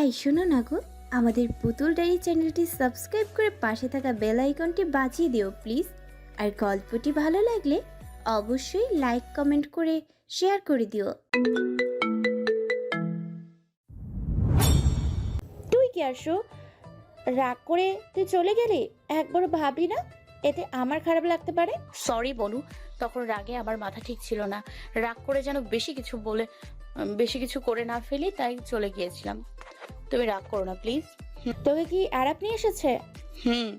এই শোনো না গো, আমাদের পুতুল ডায়েরি চ্যানেলটি সাবস্ক্রাইব করে পাশে থাকা বেল আইকনটি বাজিয়ে দিও, প্লিজ। আর গল্পটি ভালো লাগলে অবশ্যই লাইক, কমেন্ট করে শেয়ার করে দিও। তুই কি আসো রাগ করে তুই চলে গেলি? একবার ভাবলি না? এতে আমার খারাপ লাগতে পারে? সরি বনু, তখন রাগে আমার মাথা ঠিক ছিল না। রাগ করে যেন বেশি কিছু বলে বেশি কিছু করে না ফেলি তাই চলে গিয়েছিলাম। তুমি রাগ করো না প্লিজ তোকে কি আরাপ নিয়ে এসেছে? হুম।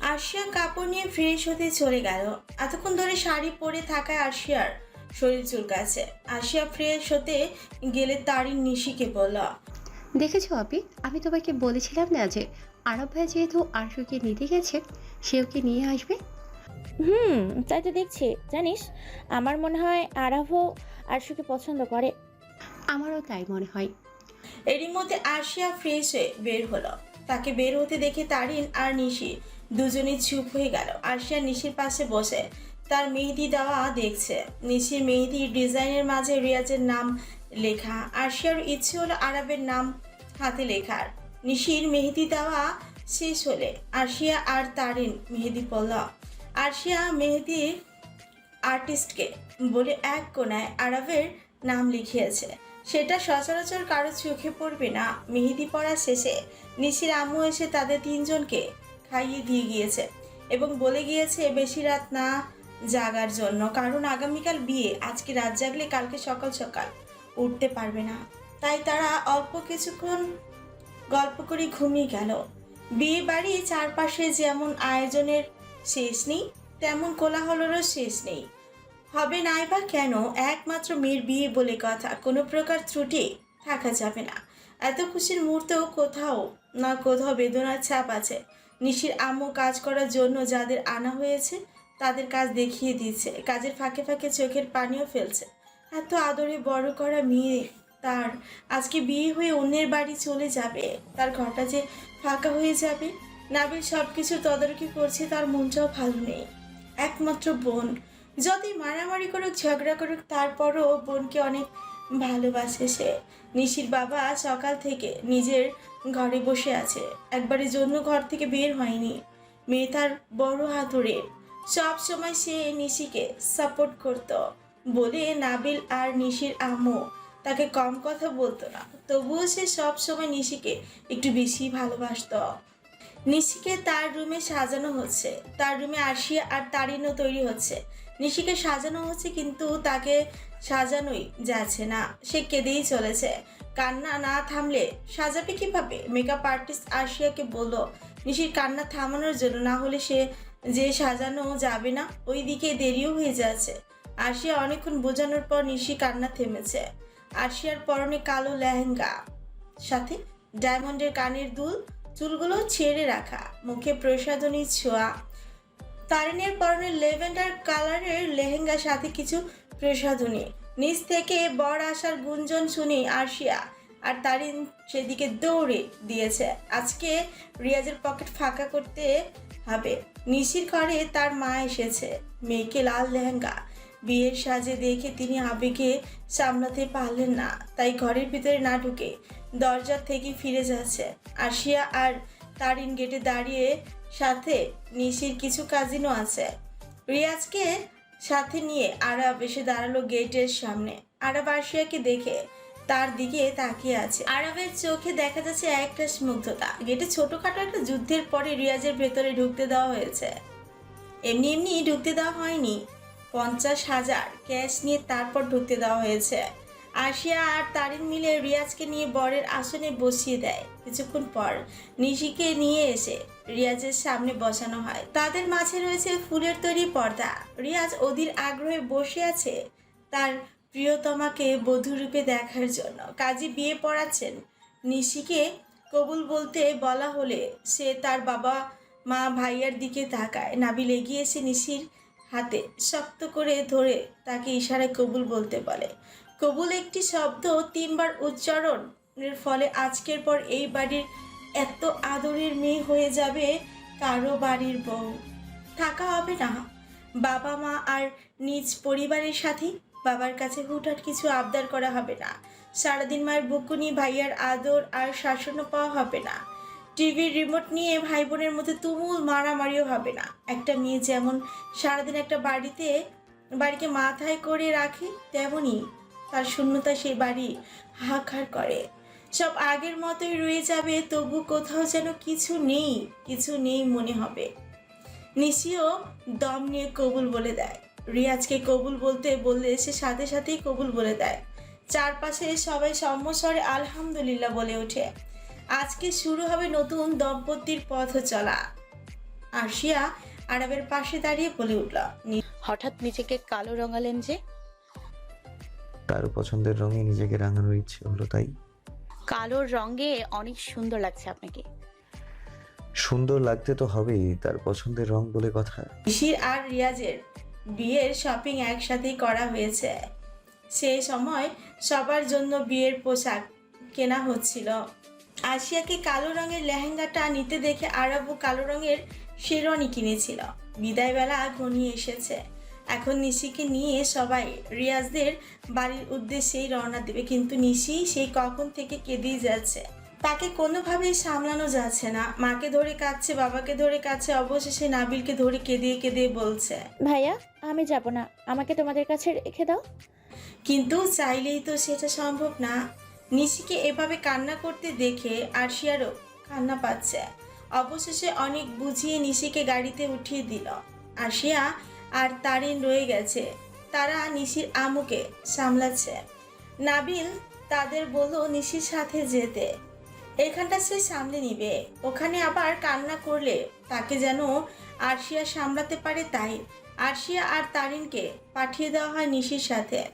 আর্শিয়া কাপড় নিয়ে ফ্রেশ হতে চলে গেল। এতক্ষণ ধরে শাড়ি পরে থাকায় আর্শিয়ার শরীর চুলকাছে আর্শিয়া ফ্রেশ হতে গেলে তারই নিশিকে বলল দেখেছ আপি আমি তোমাকে বলেছিলাম না যে আরব ভাই যেহেতু আরশুকে নিতে গেছে সে ওকে নিয়ে আসবে? হুম তাই তো দেখছি। জানিস আমার মনে হয় আরাভও আরশুকে পছন্দ করে। আমারও তাই মনে হয়। এরই মধ্যে আর্শিয়া ফ্রেশ হয়ে বের হলো। তাকে বের হতে দেখে তারিন আর নিশি দুজনেই চুপ হয়ে গেল। আর্শিয়া নিশির পাশে বসে তার মেহেদি দেওয়া দেখছে। নিশির মেহেদির ডিজাইনের মাঝে রিয়াজের নাম লেখা। আর্শিয়ার ইচ্ছে হলো আরবের নাম হাতে লেখার। নিশির মেহেদি দেওয়া শেষ হলে আর্শিয়া আর তারিন মেহেদি পড়ল আর্শিয়া মেহেদির আর্টিস্টকে বলে এক কোনায় আরবের নাম লিখিয়েছে। সেটা সচরাচর কারও চোখে পড়বে না। মেহেদি পড়া শেষে নিশির আম্মু এসে তাদের তিনজনকে খাইয়ে দিয়ে গিয়েছে এবং বলে গিয়েছে, বেশি রাত না জাগার জন্য। কারণ আগামীকাল বিয়ে। আজকে রাত জাগলে কালকে সকাল সকাল উঠতে পারবে না। তাই তারা অল্প কিছুক্ষণ গল্প করে ঘুমিয়ে গেল। বিয়ে বাড়ি চারপাশে যেমন আয়োজনের শেষ নেই, তেমন কোলাহলেরও শেষ নেই। হবে নাই বা কেন? একমাত্র মেয়ের বিয়ে বলে কথা, কোনো প্রকার ত্রুটি থাকা যাবে না। এত খুশির মুহূর্তেও কোথাও না কোথাও বেদনার ছাপ আছে। নিশির আম্মু কাজ করার জন্য যাদের আনা হয়েছে, তাদের কাজ দেখিয়ে দিচ্ছে কাজের ফাঁকে ফাঁকে চোখের পানিও ফেলছে। এত আদরে বড় করা মেয়ে তার আজকে বিয়ে হয়ে অন্যের বাড়ি চলে যাবে? তার ঘরটা যে ফাঁকা হয়ে যাবে? নাবিল সব কিছু তদারকি করছে, তার মনটাও ভালো নেই। একমাত্র বোন যতই মারামারি করুক, ঝগড়া করুক, তারপরও বোনকে অনেক ভালোবাসে সে। নিশির বাবা সকাল থেকে নিজের ঘরে বসে আছে। একবারের জন্য ঘর থেকে বের হয়নি। মেয়ে তার বড় হাতুড়ে। সব সময় সে নিশিকে সাপোর্ট করত। বলে নাবিল আর নিশির আম্মু তাকে কম কথা বলতো না। তবুও সে সব সময় নিশিকে একটু বেশি ভালোবাসতো। নিশিকে তার রুমে সাজানো হচ্ছে। তার রুমে আরশিয়া আর তারিনও তৈরি হচ্ছে। নিশিকে সাজানো হচ্ছে, কিন্তু তাকে সাজানোই যাচ্ছে না। সে কেঁদেই চলেছে। কান্না না থামলে সাজাবে কীভাবে? মেকআপ আর্টিস্ট আরশিয়াকে বলল, নিশির কান্না থামানোর জন্য না হলে সে যে সাজানো যাবে না, ওই দিকে দেরিও হয়ে যাচ্ছে। আরশিয়া অনেকক্ষণ বোঝানোর পর নিশি কান্না থেমেছে। আরশিয়ার পরনে কালো লেহেঙ্গা, সাথে ডায়মন্ডের কানের দুল, চুলগুলো ছেড়ে রাখা, মুখে প্রসাধনী ছোঁয়া। তারিনের পরনে লেভেন্ডার কালারের লেহেঙ্গার সাথে কিছু প্রসাধনী। নিচ থেকে বর আসার গুঞ্জন শুনি আরশিয়া, আর তারিন সেদিকে দৌড়ে দিয়েছে। আজকে রিয়াজের পকেট ফাঁকা করতে হবে। নিশির ঘরে তার মা এসেছে, মেয়েকে লাল লেহেঙ্গা। বিয়ের সাজে দেখে তিনি আবেগে সামলাতে পারলেন না, তাই ঘরের ভিতরে না ঢুকে দরজার থেকে ফিরে যাচ্ছে। আশিয়া আর তারিন গেটে দাঁড়িয়ে সাথে নিশির কিছু কাজিনও আছে। রিয়াজকে সাথে নিয়ে আরব এসে দাঁড়াল গেটের সামনে। আরব আশিয়াকে দেখে তার দিকে তাকিয়ে আছে। আরবের চোখে দেখা যাচ্ছে একটা স্মুগ্ধতা। গেটে ছোটখাটো একটা যুদ্ধের পরে রিয়াজের ভেতরে ঢুকতে দেওয়া হয়েছে। এমনি এমনি ঢুকতে দেওয়া হয়নি। পঞ্চাশ হাজার ক্যাশ নিয়ে তারপর ঢুকতে দেওয়া হয়েছে। আশিয়া আর তারিন মিলে রিয়াজকে নিয়ে বরের আসনে বসিয়ে দেয়। কিছুক্ষণ পর নিশিকে নিয়ে এসে রিয়াজের সামনে বসানো হয়। তাদের মাঝে রয়েছে ফুলের তৈরি পর্দা। রিয়াজ অধীর আগ্রহে বসে আছে তার প্রিয়তমাকে বধূরূপে দেখার জন্য। কাজী বিয়ে পড়াচ্ছেন। নিশিকে কবুল বলতে বলা হলে সে তার বাবা, মা, ভাইয়ার দিকে তাকায়। নাবিল এগিয়ে এসে নিশির হাতে শক্ত করে ধরে তাকে ইশারায় কবুল বলতে বলে। কবুল একটি শব্দ তিনবার উচ্চারণের ফলে আজকের পর এই বাড়ির এত আদরের মেয়ে হয়ে যাবে কারও বাড়ির বউ। থাকা হবে না। বাবা মা আর নিজ পরিবারের সাথে বাবার কাছে হুটহাট কিছু আবদার করা হবে না। সারাদিন মায়ের বুকুনি, ভাইয়ার আদর আর শাসনও পাওয়া হবে না। টিভির রিমোট নিয়ে ভাই বোনের মধ্যে তুমুল মারামারিও হবে না। একটা মেয়ে যেমন সারাদিন একটা বাড়িতে, বাড়িকে মাথায় করে রাখে তেমনই তার শূন্যতা সেই বাড়ি হাহাকার করে। সব আগের মতোই রয়ে যাবে, তবু কোথাও যেন কিছু নেই কিছু নেই মনে হবে। নিশিও দম নিয়ে কবুল বলে দেয়। রিয়াজকে কবুল বলতে বললে সে সাথে সাথেই কবুল বলে দেয়। চারপাশে সবাই সম্মস্বরে আলহামদুলিল্লাহ বলে ওঠে। আজকে শুরু হবে নতুন দম্পতির পথ চলা। আরশিয়া আরবের পাশে দাঁড়িয়ে বলে উঠল হঠাৎ নিজেকে কালো রঙালেন যে তার পছন্দের রঙে নিজেকে রাঙানোর ইচ্ছে হলো তাই। কালোর রঙে অনেক সুন্দর লাগছে আপনাকে। সুন্দর লাগতে তো হবেই তার পছন্দের রং বলে কথা। নিশির আর রিয়াজের বিয়ের শপিং একসাথেই করা হয়েছে। সেই সময় সবার জন্য বিয়ের পোশাক কেনা হচ্ছিল। আশিয়াকে কালো রঙের লেহেঙ্গাটা নিতে দেখে আরবও কালো রঙের শেরওয়ানি কিনেছিল। বিদায়বেলা ঘনিয়ে এসেছে। এখন নিশিকে নিয়ে সবাই রিয়াজদের বাড়ির উদ্দেশ্যেই রওনা দেবে। কিন্তু নিশি সেই কখন থেকে কেঁদেই যাচ্ছে। তাকে কোনোভাবেই সামলানো যাচ্ছে না। মাকে ধরে কাঁদছে বাবাকে ধরে কাঁদছে অবশেষে নাবিলকে ধরে কেঁদিয়ে কেঁদিয়ে বলছে ভাইয়া আমি যাব না। আমাকে তোমাদের কাছে রেখে দাও। কিন্তু চাইলেই তো সেটা সম্ভব না। নিশিকে এভাবে কান্না করতে দেখে আরশিয়ারও কান্না পাচ্ছে। অবশেষে অনেক বুঝিয়ে নিশিকে গাড়িতে উঠিয়ে দিল। আরশিয়া আর তারিন রয়ে গেছে। তারা নিশির আমুকে সামলাচ্ছে। নাবিল তাদের বলল, নিশির সাথে যেতে। এখানটা সে সামলে নিবে। ওখানে আবার কান্না করলে তাকে যেন আরশিয়া সামলাতে পারে তাই। আরশিয়া আর তারিনকে পাঠিয়ে দেওয়া হয় নিশির সাথে।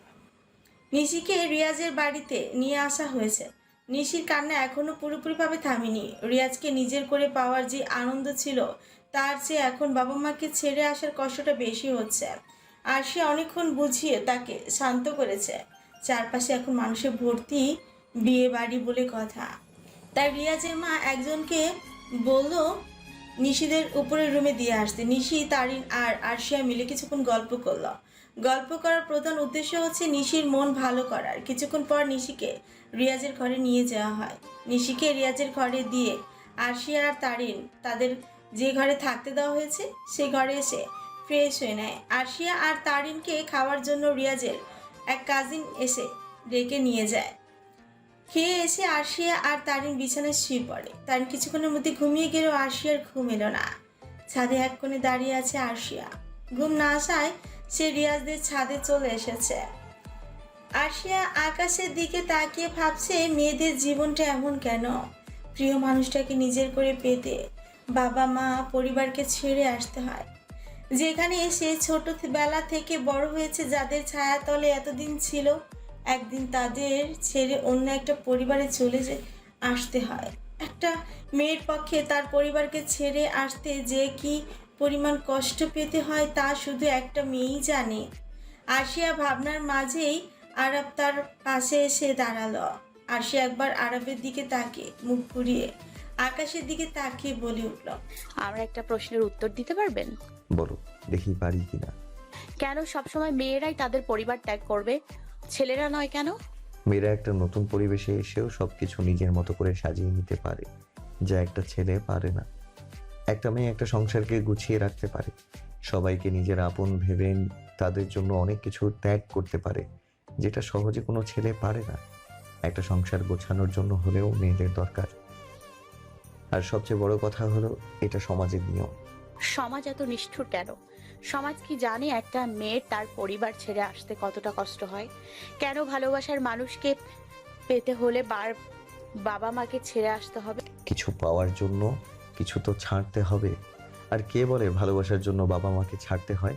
নিশিকে রিয়াজের বাড়িতে নিয়ে আসা হয়েছে। নিশির কান্না এখনও পুরোপুরিভাবে থামেনি। রিয়াজকে নিজের করে পাওয়ার যে আনন্দ ছিল তার চেয়ে এখন বাবা মাকে ছেড়ে আসার কষ্টটা বেশি হচ্ছে। আর সে অনেকক্ষণ বুঝিয়ে তাকে শান্ত করেছে। চারপাশে এখন মানুষের ভর্তি বিয়ে বাড়ি বলে কথা। তাই রিয়াজের মা একজনকে বলল, নিশিদের উপরের রুমে দিয়ে আসতে। নিশি, তারিন আর আরশিয়া মিলে কিছুক্ষণ গল্প করল। গল্প করার প্রধান উদ্দেশ্য হচ্ছে নিশির মন ভালো করার। কিছুক্ষণ পর নিশিকে রিয়াজের ঘরে নিয়ে যাওয়া হয়। নিশিকে রিয়াজের ঘরে দিয়ে আরশিয়া আর তারিন তাদের যে ঘরে থাকতে দেওয়া হয়েছে সেই ঘরে এসে ফ্রেশ হয়ে নেয়। আরশিয়া আর তারিনকে খাওয়ার জন্য রিয়াজের এক কাজিন এসে ডেকে নিয়ে যায়। খেয়ে এসে আরশিয়া আর তারিন বিছানায় শুয়ে পড়ে। তারিন কিছুক্ষণের মধ্যে ঘুমিয়ে গেলেও আরশিয়ার ঘুম এলো না। ছাদে এক কোণে দাঁড়িয়ে আছে আরশিয়া। ঘুম না আসায় সে রিয়াজদের ছাদে চলে এসেছে। আরশিয়া আকাশের দিকে তাকিয়ে ভাবছে, মেয়েদের জীবনটা এমন কেন? প্রিয় মানুষটাকে নিজের করে পেতে বাবা, মা, পরিবারকে ছেড়ে আসতে হয়। যেখানে সে ছোট বেলা থেকে বড় হয়েছে যাদের ছায়াতলে এতদিন ছিল, একদিন তাদের ছেড়ে অন্য একটা পরিবারে চলে যে, আসতে হয়। একটা মেয়ের পক্ষে তার পরিবারকে ছেড়ে আসতে যে কি পরিমাণ কষ্ট পেতে হয় তা শুধু একটা মেয়েই জানে। আসিয়া ভাবনার মাঝেই আরব তার পাশে এসে দাঁড়াল। আশিয়া একবার আরবের দিকে তাকে মুখ ঘুরিয়ে আকাশের দিকে তাকিয়ে বলে উঠল আমরা একটা প্রশ্নের উত্তর দিতে পারবেন? বলো দেখি পারি কিনা। কেন সবসময় মেয়েরাই তাদের পরিবার ত্যাগ করবে? ছেলেরা নয় কেন? মেয়েরা একটা নতুন পরিবেশে এসেও সবকিছু নিজের মতো করে সাজিয়ে নিতে পারে যা একটা ছেলে পারে না। একটা মেয়ে একটা সংসারকে গুছিয়ে রাখতে পারে। সবাইকে নিজের আপন ভেবে তাদের জন্য অনেক কিছু ত্যাগ করতে পারে যেটা সহজে কোনো ছেলে পারে না। একটা সংসার গোছানোর জন্য হলেও মেয়েদের দরকার। আর সবচেয়ে বড় কথা হলো এটা সমাজের নিয়ম। সমাজ এত নিষ্ঠুর কেন? সমাজ কি জানে একটা মেয়ের তার পরিবার ছেড়ে আসতে কতটা কষ্ট হয়? কেন ভালোবাসার মানুষকে পেতে হলে বার বাবা মাকে ছেড়ে আসতে হবে? কিছু পাওয়ার জন্য কিছু তো ছাড়তে হবে। আর কে বলে ভালোবাসার জন্য বাবা মাকে ছাড়তে হয়?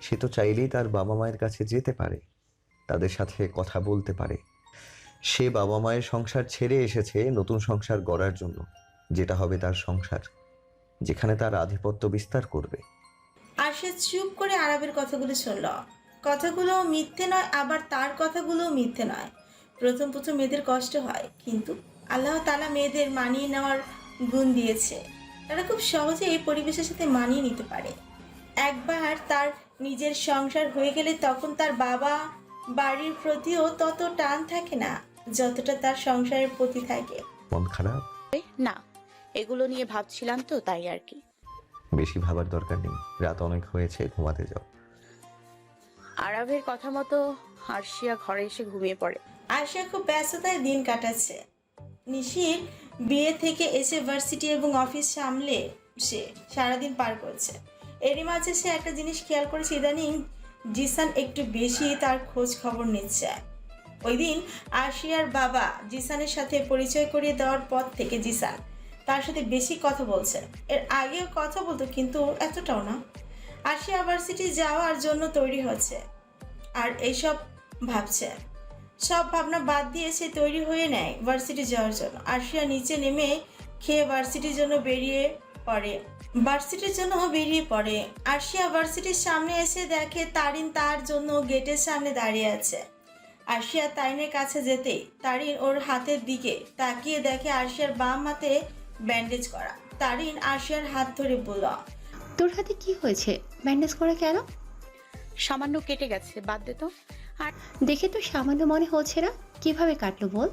সে তো চাইলেই তার বাবা মায়ের কাছে যেতে পারে তাদের সাথে কথা বলতে পারে। সে বাবা মায়ের সংসার ছেড়ে এসেছে নতুন সংসার গড়ার জন্য, যেটা হবে তার সংসার, যেখানে তার আধিপত্য বিস্তার করবে। আর সে চুপ করে আরবের কথাগুলো শুনল। কথাগুলো মিথ্যে নয়, আবার তার কথাগুলো মিথ্যে নয়। প্রথম প্রথম মেয়েদের কষ্ট হয়, কিন্তু আল্লাহ তালা মেয়েদের মানিয়ে নেওয়ার গুণ দিয়েছে। তারা খুব সহজে এই পরিবেশের সাথে মানিয়ে নিতে পারে। একবার তার নিজের সংসার হয়ে গেলে তখন তার বাবা বাড়ির প্রতিও তত টান থাকে না যতটা তার সংসারের প্রতি থাকে। মন খারাপ? না এগুলো নিয়ে ভাবছিলাম তো তাই আর কি। বেশি ভাবার দরকার নেই রাত অনেক হয়েছে ঘুমাতে যাও। আরাবের কথা মতো হার্ষিয়া ঘরে এসে ঘুমিয়ে পড়ে। আশা খুব ব্যস্ততায় দিন কাটাচ্ছে। নিশির বিয়ে থেকে এসে ভার্সিটি এবং অফিস সামলে সে সারাদিন পার করছে। এরই মাঝে সে একটা জিনিস খেয়াল করেছে ইদানিং জিসান একটু বেশি তার খোঁজ খবর নিচ্ছে। ওই দিন আশিয়ার বাবা জিসানের সাথে পরিচয় করিয়ে দেওয়ার পর থেকে জিসান তার সাথে বেশি কথা বলছে। এর আগেও কথা বলতো, কিন্তু এতটাও না। আশিয়া ভার্সিটি যাওয়ার জন্য তৈরি হচ্ছে আর এইসব ভাবছে। সব ভাবনা বাদ দিয়ে সে তৈরি হয়ে নেয় ভার্সিটি যাওয়ার জন্য। আরশিয়া নিচে নেমে খেয়ে ভার্সিটির জন্য বেরিয়ে পড়ে। ভার্সিটির জন্য ও বেরিয়ে পড়ে। আরশিয়া ভার্সিটির সামনে এসে দেখে তারিন তার জন্য গেটের সামনে দাঁড়িয়ে আছে। আরশিয়া তারিনের কাছে যেতেই তারিন ওর হাতের দিকে তাকিয়ে দেখে আরশিয়ার বাম হাতে ব্যান্ডেজ করা। তারিন আরশিয়ার হাত ধরে বলল তোর হাতে কি হয়েছে? ব্যান্ডেজ করা কেন? সামান্য কেটে গেছে বাদ দে তো। আর দেখে তো সামান্য মনে হচ্ছে না। কীভাবে কাটলো বল?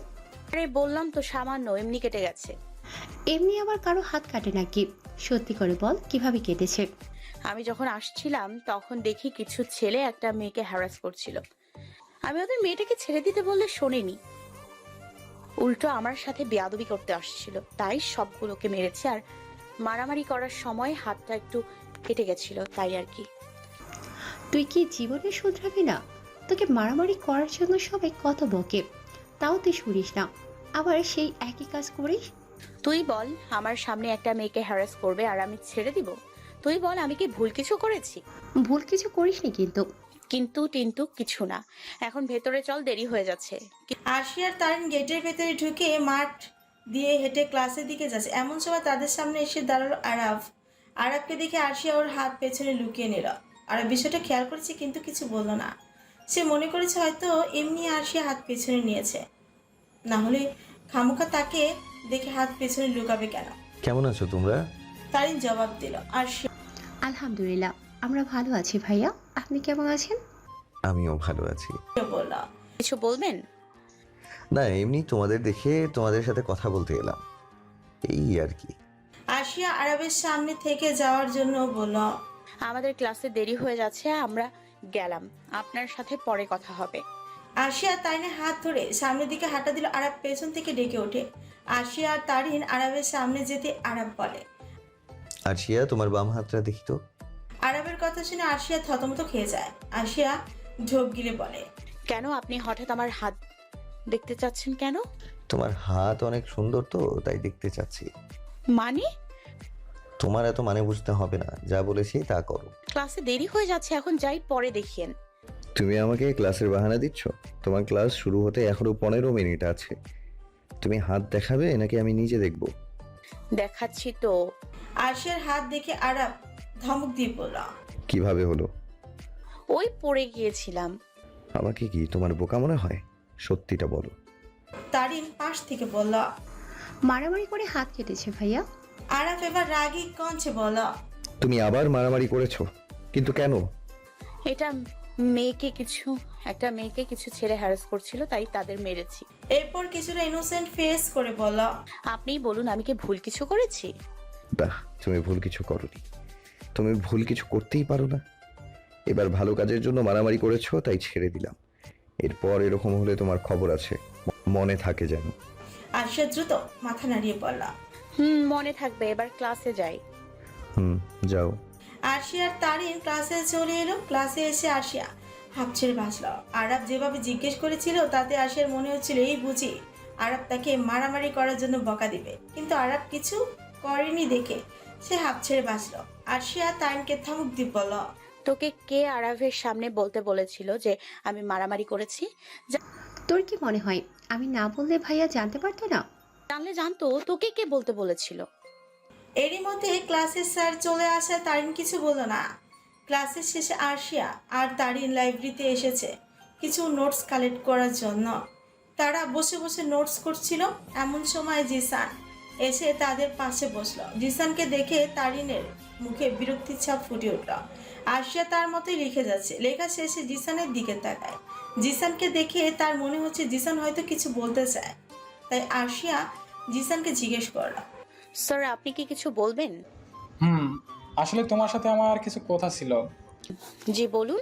আরে বললাম তো সামান্য এমনি কেটে গেছে। এমনি আবার কারও হাত কাটে নাকি? সত্যি করে বল কীভাবে কেটেছে? আমি যখন আসছিলাম তখন দেখি কিছু ছেলে একটা মেয়েকে হ্যারাস করছিল। আমি ওদের মেয়েটাকে ছেড়ে দিতে বললে শোনেনি। উল্টো আমার সাথে বেয়াদবি করতে আসছিল। তাই সবগুলোকে মেরেছে আর মারামারি করার সময় হাতটা একটু কেটে গেছিল তাই আর কি। তুই কি জীবনে শুধরাবি না? তোকে মারামারি করার জন্য সবাই কত বকে তাও তুই শুনিস না। আবার সেই একই কাজ করিস? তুই বল আমার সামনে একটা মেয়েকে হ্যারাস করবে আর আমি ছেড়ে দিব। তুই বল আমি কি ভুল কিছু করেছি? ভুল কিছু করিসনি কিন্তু। কিন্তু টিন্তু কিছু না। এখন ভেতরে চল দেরি হয়ে যাচ্ছে। আশিয়ার তারিন গেটের ভেতরে ঢুকে মাঠ দিয়ে হেঁটে ক্লাসের দিকে যাচ্ছে। এমন সময় তাদের সামনে এসে দাঁড়াল আরাফ। আরাফকে দেখে আশিয়া ওর হাত পেছনে লুকিয়ে নিল। আর বিষয়টা খেয়াল করেছে কিন্তু কিছু বলল না। সে মনে করেছে হয়তো এমনি আশিয়া হাত পেছনে নিয়েছে। না হলে খামোখা তাকে দেখে হাত পেছনে লুকাবে কেন? কেমন আছো তোমরা? তারিন জবাব দিল আশিয়া আলহামদুলিল্লাহ আমরা ভালো আছি ভাইয়া। আপনি কেমন আছেন? আমিও ভালো আছি। বলল কিছু বলবেন? না এমনি তোমাদের দেখে তোমাদের সাথে কথা বলতে এলাম। এই আর কি। আশিয়া আরবের সামনে থেকে যাওয়ার জন্য বলল আমাদের ক্লাসে দেরি হয়ে যাচ্ছে আমরা গেলাম। আপনার সাথে পরে কথা হবে। আশিয়া তারিনের হাত ধরে সামনের দিকে হাঁটা দিল আরব পেছন থেকে ডেকে ওঠে। আশিয়া আর তারিন আরবের সামনে যেতে আরব বলে। আরশিয়া তোমার বাম হাতটা দেখি তো। আরবের কথা শুনে আশিয়া থতমত খেয়ে যায়। আশিয়া ঢোক গিলে বলে কেন আপনি হঠাৎ আমার হাত দেখতে চাচ্ছেন কেন? তোমার হাত অনেক সুন্দর তো তাই দেখতে চাচ্ছি। মানে? তোমার এত মানে বুঝতে হবে না যা বলেছি তা করো। ক্লাসে দেরি হয়ে যাচ্ছে এখন যাই পরে দেখিয়েন। তুমি আমাকে ক্লাসের বাহানা দিচ্ছ? তোমার ক্লাস শুরু হতে এখনও পনেরো মিনিট আছে। তুমি হাত দেখাবে নাকি আমি নিজে দেখব? দেখাচ্ছি তো। আশিয়ার হাত দেখে আরব ধমক দিয়ে বলল কীভাবে হলো? ওই পড়ে গিয়েছিলাম। আমাকে কি তোমার বোকা মনে হয়? সত্যিটা বলো। তারিন পাশ থেকে বলল মারামারি করে হাত কেটেছে ভাইয়া। আরব এবার রাগি কঞ্চে বলল তুমি আবার মারামারি করেছ? কিন্তু কেন? এটা মেয়েকে কিছু একটা মেয়েকে কিছু ছেলে হ্যারাস করছিল তাই তাদের মেরেছি। এরপর কিছুটা ইনোসেন্ট ফেস করে বলল আপনিই বলুন আমি কি ভুল কিছু করেছি? বাহ তুমি ভুল কিছু করনি। তুমি ভুল কিছু করতেই পারো না। এবার ভালো কাজের জন্য মারামারি করেছ তাই ছেড়ে দিলাম। এরপর এরকম হলে তোমার খবর আছে। মনে থাকে যেন। আশিয়া দ্রুত মাথা নাড়িয়ে বলল হুম মনে থাকবে এবার ক্লাসে যাই। হুম যাও। আরশিয়ার তারিন ক্লাসে চলে এলো। ক্লাসে এসে আরশিয়া হাফ ছেড়ে বাঁচল। আরব যেভাবে জিজ্ঞেস করেছিল তাতে আরশিয়ার মনে হচ্ছিল এই বুঝি আরব তাকে মারামারি করার জন্য বকা দিবে। কিন্তু আরব কিছু করেনি দেখে। সে হাফ ছেড়ে বাঁচল। আরশিয়া তারিনকে থামুক দিয়ে বলল তোকে কে আরাভের সামনে বলতে বলেছিল যে আমি মারামারি করেছি? তোর কি মনে হয় আমি না বললে ভাইয়া জানতে পারতো না? জানলে জানতো তোকে কে বলতে বলেছিল? এরই মধ্যে ক্লাসের স্যার চলে আসে তারিন কিছু বলল না। ক্লাসের শেষে আরশিয়া আর তারিন লাইব্রেরিতে এসেছে। কিছু নোটস কালেক্ট করার জন্য। তারা বসে বসে নোটস করছিল এমন সময় জিসান এসে তাদের পাশে বসল। জিসানকে দেখে তারিনের মুখে বিরক্তির ছাপ ফুটে উঠল। আরশিয়া তার মতোই লিখে যাচ্ছে। লেখা শেষে জিসানের দিকে তাকায়। জিসানকে দেখে তার মনে হচ্ছে জিসান হয়তো কিছু বলতে চায়। তাই আরশিয়া জিসানকে জিজ্ঞেস করল স্যার আপনি কি কিছু বলবেন? হুম আসলে তোমার সাথে আমার কিছু কথা ছিল। জি বলুন।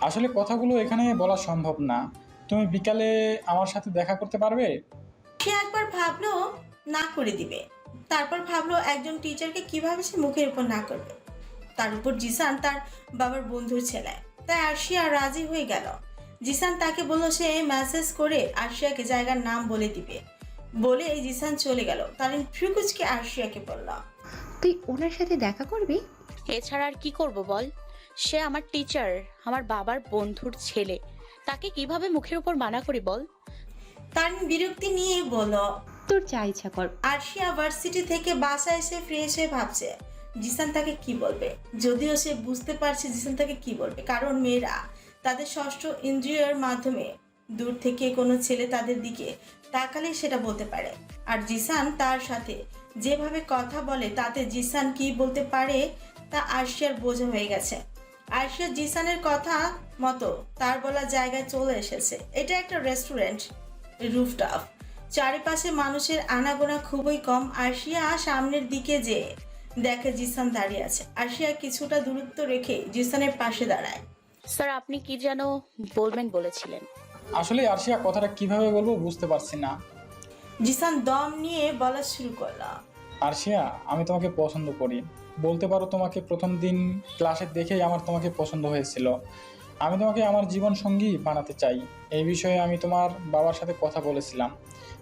আসলে কথাগুলো এখানে বলা সম্ভব না। তুমি বিকালে আমার সাথে দেখা করতে পারবে? সে একবার ভাবলো না করে দিবে। তারপর ভাবলো একজন টিচারকে কীভাবে সে মুখের উপর না করবে? তার উপর জিসান তার বাবার বন্ধুর ছেলে। তাই আরশিয়া রাজি হয়ে গেল। জিসান তাকে বলল সে মেসেজ করে আরশিয়াকে জায়গার নাম বলে দিবে। বলে এই জিসান চলে গেল। তারিন ফ্রিকুজকে আরশিয়াকে বলল তুই ওনার সাথে দেখা করবি? এছাড়া আর কি করব বল? সে আমার টিচার আমার বাবার বন্ধুর ছেলে। তাকে কীভাবে মুখের উপর মানা করি বল? তারিন বিরক্তি নিয়ে বলল তোর যা ইচ্ছা কর। আরশিয়া ভার্সিটি থেকে বাসায় এসে ফ্রেশ হয়ে ভাবছে জিসান তাকে কি বলবে? যদিও সে বুঝতে পারছে জিসান তাকে কি বলবে। কারণ মেয়েরা তাদের ষষ্ঠ ইন্দ্রিয়ের মাধ্যমে দূর থেকে কোনো ছেলে তাদের দিকে তাকালে সেটা বলতে পারে। আর জিসান তার সাথে। যেভাবে কথা বলে, তাতে জিসান কি বলতে পারে, তা আরশিয়ার বোঝা হয়ে গেছে। আরশিয়া জিসানের কথা মতো তার বলা জায়গায় চলে এসেছে। এটা একটা রেস্টুরেন্ট রুফটপ চারিপাশে মানুষের আনাগোনা খুবই কম। আরশিয়া সামনের দিকে যে দেখে জিসান দাঁড়িয়ে আছে। আরশিয়া কিছুটা দূরত্ব রেখে জিসানের পাশে দাঁড়ায়। স্যার, আপনি কি যেন বলবেন বলেছিলেন। আসলে আরশিয়া কথাটা কীভাবে বলব বুঝতে পারছি না। জিসান দম নিয়ে বলা শুরু করল। আরশিয়া আমি তোমাকে পছন্দ করি। বলতে পারো তোমাকে প্রথম দিন ক্লাসে দেখেই আমার তোমাকে পছন্দ হয়েছিল। আমি তোমাকে আমার জীবন সঙ্গী বানাতে চাই। এই বিষয়ে আমি তোমার বাবার সাথে কথা বলেছিলাম।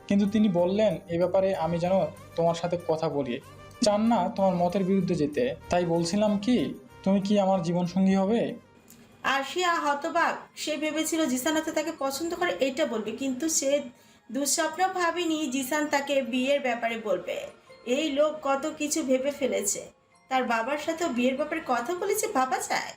কিন্তু তিনি বললেন এ ব্যাপারে আমি যেন তোমার সাথে কথা বলি। চান না তোমার মতের বিরুদ্ধে যেতে। তাই বলছিলাম কি তুমি কি আমার জীবন সঙ্গী হবে? আরশিয়া হতবাক। সে ভেবেছিল, জিসান হয়তো তাকে পছন্দ করে, এটা বলবে। কিন্তু সে দুঃস্বপ্ন ভাবেনি জিসান তাকে বিয়ের ব্যাপারে বলবে। এই লোক কত কিছু ভেবে ফেলেছে। তার বাবার সাথে বিয়ের ব্যাপারে কথা বলেছে, ভাবা যায়?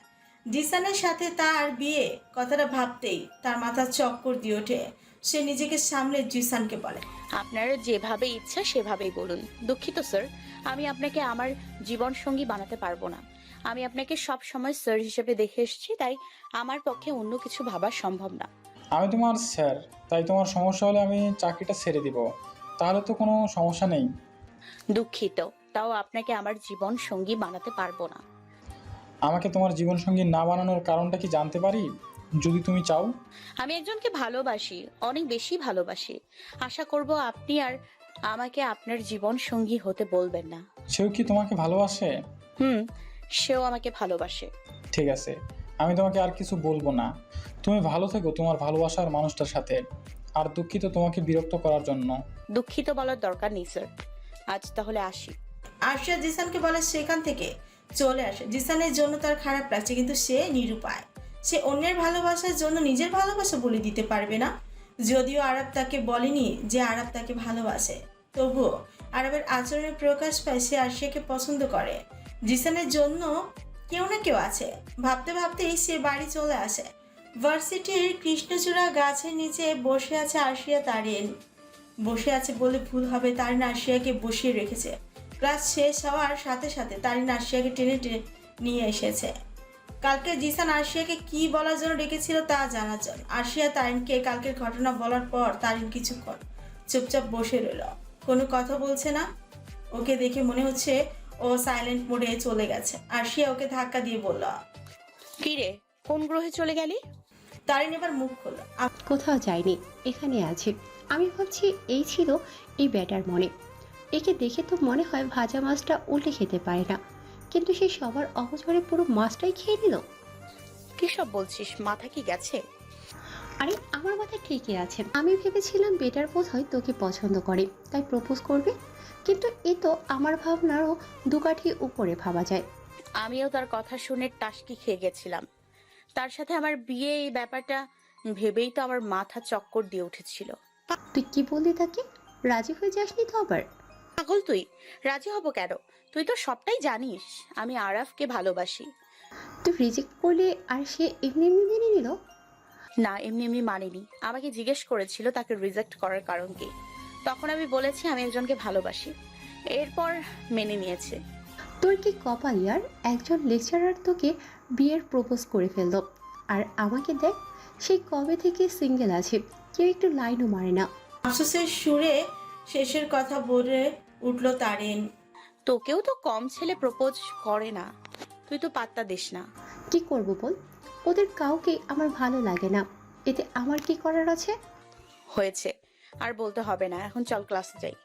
জিসানের সাথে তার বিয়ে, কথাটা ভাবতেই তার মাথা চক্কর দিয়ে ওঠে। সে নিজেকে সামলে জিসানকে বলে, আপনার যেভাবে ইচ্ছা সেভাবেই বলুন। দুঃখিত, স্যার। আমি আপনাকে আমার জীবন সঙ্গী বানাতে পারব না। আমি আপনাকে সব সময় স্যার হিসেবে দেখে এসেছি তাই আমার পক্ষে অন্য কিছু ভাবা সম্ভব না। আমি তোমার স্যার তাই তোমার সমস্যা হলে আমি চাকরিটা ছেড়ে দিব। তাহলে তো কোনো সমস্যা নেই। দুঃখিত তাও আপনাকে আমার জীবন সঙ্গী বানাতে পারব না। আমাকে তোমার জীবনসঙ্গী না বানানোর কারণটা কি জানতে পারি? যদি তুমি চাও। আমি একজনকে ভালোবাসি অনেক বেশি ভালোবাসি। আশা করব আপনি আর আমাকে আপনার জীবন সঙ্গী হতে বলবেন না। সেও কি তোমাকে ভালোবাসে? হুম সেও আমাকে ভালোবাসে। ঠিক আছে আমি তোমাকে আর কিছু বলব না। তুমি ভালো থেকো তোমার ভালোবাসার মানুষটার সাথে। আর দুঃখিত তোমাকে বিরক্ত করার জন্য। দুঃখিত বলার দরকার নেই স্যার। আজ তাহলে আসি। আরশিয়া জিসানকে বলে সেখান থেকে চলে আসে। জিসানের জন্য তার খারাপ লাগছে কিন্তু সে নিরুপায়। সে অন্যের ভালোবাসার জন্য নিজের ভালোবাসা বলে দিতে পারবে না। যদিও আরব তাকে বলেনি যে আরব তাকে ভালোবাসে তবুও আরবের আচরণের প্রকাশ পায় সে আরশিয়াকে পছন্দ করে। জিসানের জন্য কেউ না কেউ আছে। ভাবতে ভাবতেই সে বাড়ি চলে আসে। ভার্সিটির কৃষ্ণচূড়া গাছের নিচে বসে আছে আরশিয়া তারিন বসে আছে বলে ভুল হবে, তারিন আরশিয়াকে বসিয়ে রেখেছে। ক্লাস শেষ হওয়ার সাথে সাথে তারিন আরশিয়াকে টেনে টেনে নিয়ে এসেছে। কালকে জিসান আরশিয়াকে কি বলার জন্য ডেকেছিল তা জানার জন্য। আরশিয়া তারিনকে কালকের ঘটনা বলার পর তারিন কিছুক্ষণ চুপচাপ বসে রইল। কোনো কথা বলছে না? ওকে দেখে মনে হচ্ছে ও সাইলেন্ট মোডে চলে গেছে। আরশিয়া ওকে ধাক্কা দিয়ে বলল কি রে কোন গ্রহে চলে গেলি? তারিন এবার মুখ খুলল। কোথাও যায়নি এখানে আছে। আমি ভাবছি এই ছিল এই ব্যাটার মনে। একে দেখে তো মনে হয় ভাজা মাছটা উল্টে খেতে পারে না। কিন্তু সে সবার অপচরে পুরো মাছটাই খেয়ে নিল। কি সব বলছিস? মাথা কি গেছে? আরে আমার মাথা ঠিকই আছে। আমি ভেবেছিলাম বেটার বোধ হয় তোকে পছন্দ করে তাই প্রপোজ করবে। কিন্তু এ তো আমার ভাবনারও দুকাঠি উপরে ভাবা যায়। আমিও তার কথা শুনে টাসকি খেয়ে গেছিলাম। তার সাথে আমার বিয়ে এই ব্যাপারটা ভেবেই তো আমার মাথা চক্কর দিয়ে উঠেছিল। তুই কি বললি তাকে? রাজি হয়ে যাসনি তো আবার? পাগল তুই। রাজি হব কেন? তুই তো সবটাই জানিস। আমি আরাফকে ভালোবাসি। তুই রিজেক্ট করলে আর সে এমনি এমনি মেনে নিল? না এমনি এমনি মানিনি। আমাকে জিজ্ঞেস করেছিল তাকে রিজেক্ট করার কারণ কি। তখন আমি বলেছি আমি একজনকে ভালোবাসি। এরপর মেনে নিয়েছে। তোর কি কপাল ইয়ার? একজন লেকচারার তোকে বিয়ের প্রপোজ করে ফেলল। আর আমাকে দেখ সেই কবে থেকে সিঙ্গেল আছে কেউ একটু লাইনও মারে না। আফসোসের সুরে শেষের কথা বলে উঠল তারিন। তোকেও তো কম ছেলে প্রপোজ করে না। তুই তো পাত্তা দিস না। কি করব বল? ওদের কাউকে আমার ভালো লাগে না। এতে আমার কি করার আছে? হয়েছে। আর বলতে হবে না। এখন চল ক্লাসে যাই।